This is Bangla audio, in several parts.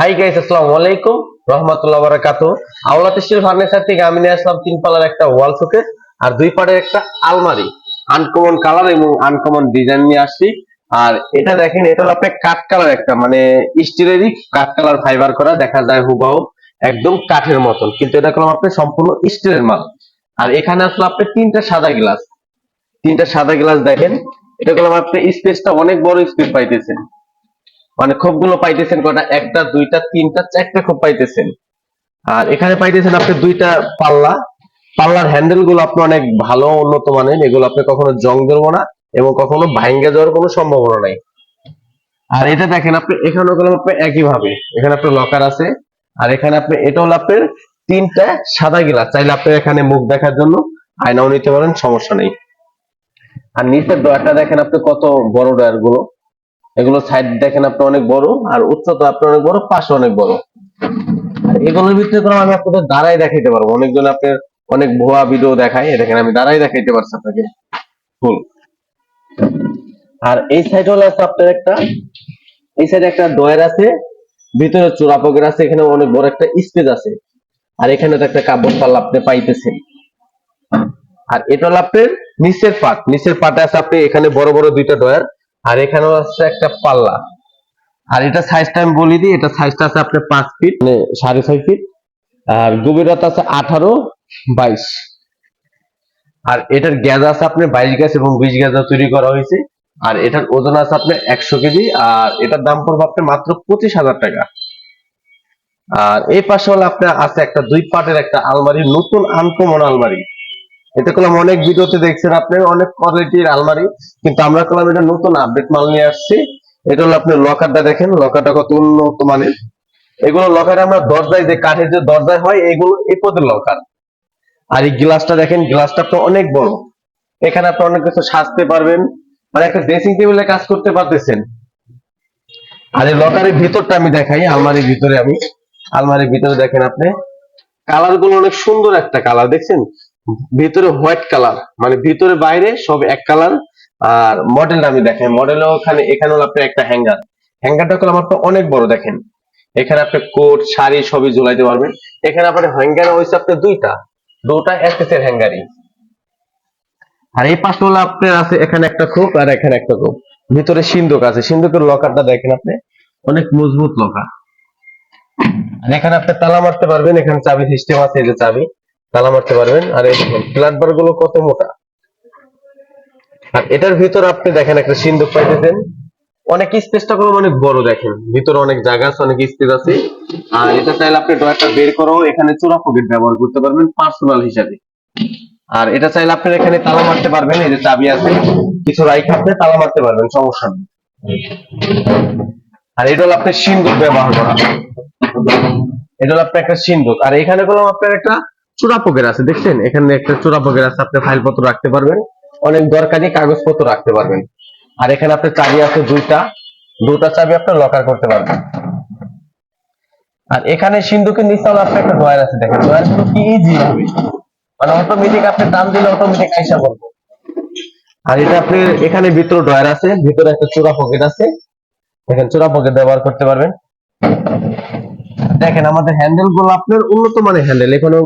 হাই গাইস আসসালামু আলাইকুম। রহমতুল্লাহ বারাকাতু। আওলাত স্টিল ফার্নিচার থেকে আমি নিয়ে আসলাম তিন পাল্লার একটা ওয়াল শোকেস আর দুই পাটের একটা আলমারি। আনকমন কালার এবং আনকমন ডিজাইন নিয়ে আসছি। আর এটা দেখেন, এটা হলো আপনার কাঠ কালার একটা মানে স্টিলেরই কাঠ কালার ফাইবার করা, দেখা যায় হুবাহু, একদম কাঠের মতন। কিন্তু এটা করলাম আপনি সম্পূর্ণ স্টিলের মাল। আর এখানে আসলে আপনি তিনটা সাদা গ্লাস তিনটা সাদা গ্লাস দেখেন, এটা করলাম আপনি স্পেসটা অনেক বড় স্পেস পাইতেছেন মানে খোপগুলো পাইতেছেন কটা একটা, দুইটা, তিনটা, চারটা খোপ পাইতেছেন। আর এখানে পাইতেছেন আপনি দুইটা পাল্লা। পাল্লার হ্যান্ডেলগুলো আপনি অনেক ভালো, উন্নত মানের। এগুলো আপনি কখনো জং ধরবো না এবং কখনো ভাঙ্গে যাওয়ার কোনো সম্ভাবনা নাই। আর এটা দেখেন আপনি এখানে গেলাম আপনি একই ভাবে এখানে আপনার লকার আছে। আর এখানে আপনি, এটা হলো আপনার তিনটা সাদা গিলাস। চাইলে আপনি এখানে মুখ দেখার জন্য আয়নাও নিতে পারেন, সমস্যা নেই। আর নিচের ডয়ারটা দেখেন আপনি কত বড় ডয়ারগুলো এগুলো সাইড দেখেন আপনি অনেক বড়, আর উচ্চতা আপনি অনেক বড়, পাশে অনেক বড়। আর এগুলোর ভিতরে কোনো আমি আপনাদের দাঁড়াই দেখাইতে পারব। অনেকজন আপনার অনেক ভুয়া ভিডিও দেখায়। দেখেন, আমি দাঁড়াই দেখাইতে পারছি আপনাকে। ফুল। আর এই সাইড হলো আছে আপনার একটা, এই সাইডে একটা ডয়ার আছে, ভিতরে চূড়া পকেট আছে এখানে অনেক বড় একটা স্পেস আছে। আর এখানে তো একটা কাপড় পাল্লা আপনি পাইতেছেন। আর এটা হলো আপনার নিচের পাট। নিচের পাটে আছে আপনি এখানে বড় বড় দুইটা ডয়ার আর এখানেও আছে একটা পাল্লা। আর এটা সাইজটা আমি বলে দিই, এটা সাইজটা আছে আপনার পাঁচ ফিট মানে সাড়ে ছয় ফিট আর গভীরতা আছে আঠারো বাইশ। আর এটার গ্যাস আছে আপনার বাইশ গ্যাস এবং বিশ গ্যাস তৈরি করা হয়েছে। আর এটার ওজন আছে আপনার একশো কেজি, আর এটার দাম পড়বে আপনার মাত্র পঁচিশ হাজার টাকা। আর এই পাশে হলো আপনার আছে একটা দুই পাটের একটা আলমারি, নতুন আনকমন আলমারি। এটা করলাম অনেক ভিডিওতে দেখছেন আপনি, অনেক কোয়ালিটির আলমারি, কিন্তু আমরা করলাম এটা নতুন আপডেট মাল নিয়ে আসছি। এটা হলো আপনি লকারটা দেখেন, লকারটা কত উন্নত মানের। এগুলো লকারে আমরা দরজায় যে কাঠের যে দরজায় হয়, এগুলো এই পদের লকার। আর এই গ্লাসটা দেখেন, গ্লাসটা তো অনেক বড়। এখানে আপনি অনেক কিছু সাজতে পারবেন মানে একটা ড্রেসিং টেবিলে কাজ করতে পারতেছেন। আর এই লকারের ভিতরটা আমি দেখাই, আলমারির ভিতরে আমি। আলমারির ভিতরে দেখেন আপনি। কালারগুলো অনেক সুন্দর একটা কালার দেখছেন? ভিতরে হোয়াইট কালার মানে ভিতরে বাইরে সব এক কালার আর মডেল আমি দেখেন মডেল ওখানে এখানে হলো আপনার একটা হ্যাঙ্গার হ্যাঙ্গারটা করলাম আপনার অনেক বড় দেখেন, এখানে আপনি কোট শাড়ি সবই ঝুলাইতে পারবেন, এখানে আপনার হ্যাঙ্গার হয়েছে আপনার দুইটা দুটা এসএসের হ্যাঙ্গারই আর এই পাশে হলো আপনার আছে, এখানে একটা খোপ আর এখানে একটা খোপ ভিতরে সিন্ধুক আছে, সিন্ধুকের লকারটা দেখেন আপনি, অনেক মজবুত লকার আর এখানে আপনি তালা মারতে পারবেন, এখানে চাবি সিস্টেম আছে, এই যে চাবি। তালা মারতে পারবেন। আর এই ফ্ল্যাট বারগুলো কত মোটা। আর এটার ভিতর আপনি দেখেন একটা সিন্ধুক পাইতেছেন। অনেক স্পেসটা গুলো অনেক বড় দেখেন। ভিতরে অনেক জায়গা আছে, অনেক স্পেস আছে। আর এটা চাইলে আপনি ড্রয়ারটা বের করেও এখানে চোরা পকেট ব্যবহার করতে পারবেন পার্সোনাল হিসাবে। আর এটা চাইলে আপনি এখানে তালা মারতে পারবেন, এই যে চাবি আছে, কিছু রাইখে আপনি তালা মারতে পারবেন, সমস্যা নেই। আর এটা হলো আপনার সিন্ধুক ব্যবহার করা। এটা হলো আপনার একটা সিন্ধুক। আর এখানে করলাম আপনার একটা চূড়া পকেট আছে, দেখছেন? এখানে একটা চূড়া পকেট আছে, আপনি ফাইলপত্র রাখতে পারবেন। অনেক দরকারি কাগজপত্র রাখতে পারবেন। আর এখানে আপনার চাবি আছে দুইটা। দুটা চাবি আপনি লকার করতে পারবেন। আর এখানে সিন্ধুকের নিচে আপনার একটা ড্রয়ার আছে, দেখেন। ড্রয়ারগুলো কি ইজি হবে? মানে অটোমেটিক আপনি দাম দিলে অটোমেটিক আইসা করবে আর এটা আপনি এখানে ভিতরে ড্রয়ার আছে, ভিতরে একটা চোরা পকেট আছে। এখানে চোরা পকেট ব্যবহার করতে পারবেন। দেখেন, আমাদের হ্যান্ডেলগুলো আপনার উন্নত মানের হ্যান্ডেল এখানে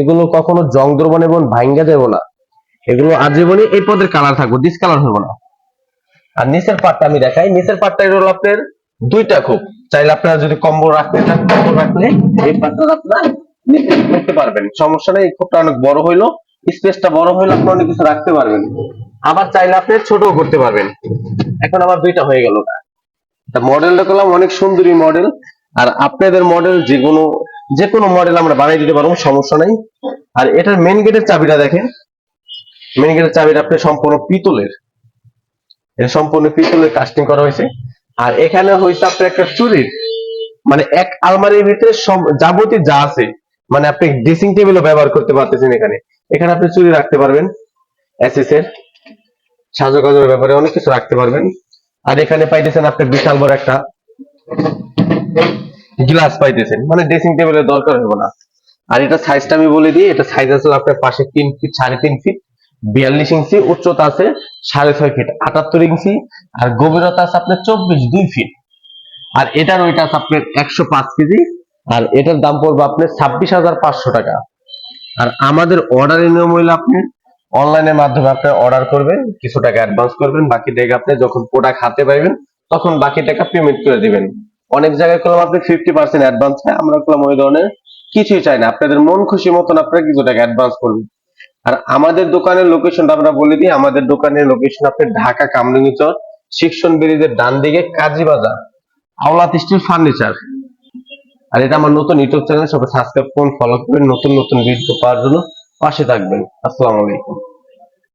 এগুলো কখনো জং ধরবো না এবং ভাঙ্গা দেবো না। এগুলো আজীবনই এই পদের কালার থাকবে ডিসকালার হবে না। আর নিচের পাটটা আমি দেখাই। নিচের পাটটা হলো আপনার দুইটা খুব। চাইলে আপনারা যদি কম্বল রাখতে চান কম্বল রাখলে এই পাটটা আপনার রাখতে পারবেন। সমস্যা নেই খুবটা অনেক বড় হইল। স্পেসটা বড় হইলে আপনি অনেক কিছু রাখতে পারবেন। আবার চাইলে আপনি ছোটও করতে পারবেন। এখন আমার দুইটা হয়ে গেল। মডেলটা করলাম অনেক সুন্দরী মডেল আর আপনাদের মডেল যে কোনো যে কোনো মডেল আমরা বানিয়ে দিতে পারব, সমস্যা নাই। আর এটার মেন গেটের চাবিটা দেখেন। মেন গেটের চাবিটা আপনি সম্পূর্ণ পিতলের। এটা সম্পূর্ণ পিতলের কাস্টিং করা হয়েছে। আর এখানে হয়েছে আপনার একটা চুরির। মানে এক আলমারির ভিতরে যাবতীয় যা আছে মানে আপনি ড্রেসিং টেবিলও ব্যবহার করতে পারতেছেন এখানে। এখানে আপনি চুরি রাখতে পারবেন। এসএস এর ব্যাপারে অনেক কিছু রাখতে পারবেন। আর এখানে পাইতেছেন আপনি বিশাল বড় একটা গ্লাস পাইতেছেন। মানে ড্রেসিং টেবিলের দরকার হবে না। আর এটা সাইজটা আমি বলে দিই, এটা সাইজ আছে আপনার পাশে তিন ফিট সাড়ে তিন ফিট বিয়াল্লিশ ইঞ্চি, উচ্চতা আছে সাড়ে ছয় ফিট আটাত্তর ইঞ্চি, আর গভীরতা আছে আপনার চব্বিশ দুই ফিট আর এটার ওইটা আছে আপনার একশো পাঁচ কেজি, আর এটার দাম পড়বে আপনার ছাব্বিশ হাজার পাঁচশো টাকা। আর আমাদের অর্ডারের নিয়ম হইলে আপনি অনলাইনের মাধ্যমে আপনি অর্ডার করবেন, কিছু টাকা অ্যাডভান্স করবেন, বাকি টাকা আপনি যখন প্রোডাক্ট হাতে পাইবেন, তখন বাকি টাকা পেমেন্ট করে দিবেন। অনেক জায়গায় করলাম আপনি ফিফটি পার্সেন্ট অ্যাডভান্স চাই আমরা করলাম ওই ধরনের কিছুই চাই না। আপনাদের মন খুশি মতন আপনারা কিছু টাকা অ্যাডভান্স করবেন আর আমাদের দোকানের লোকেশনটা আমরা বলে দিই, আমাদের দোকানের লোকেশন আপনি ঢাকা কামরাঙ্গি চর, শিক্ষণ ব্রিজের ডান দিকে কাজী বাজার আওলাত স্টিল ফার্নিচার আর এটা আমার নতুন ইউটিউব চ্যানেল, সবাই সাবস্ক্রাইব করুন ফলো করবেন, নতুন নতুন ভিডিও পাওয়ার জন্য পাশে থাকবেন। আসসালামু আলাইকুম।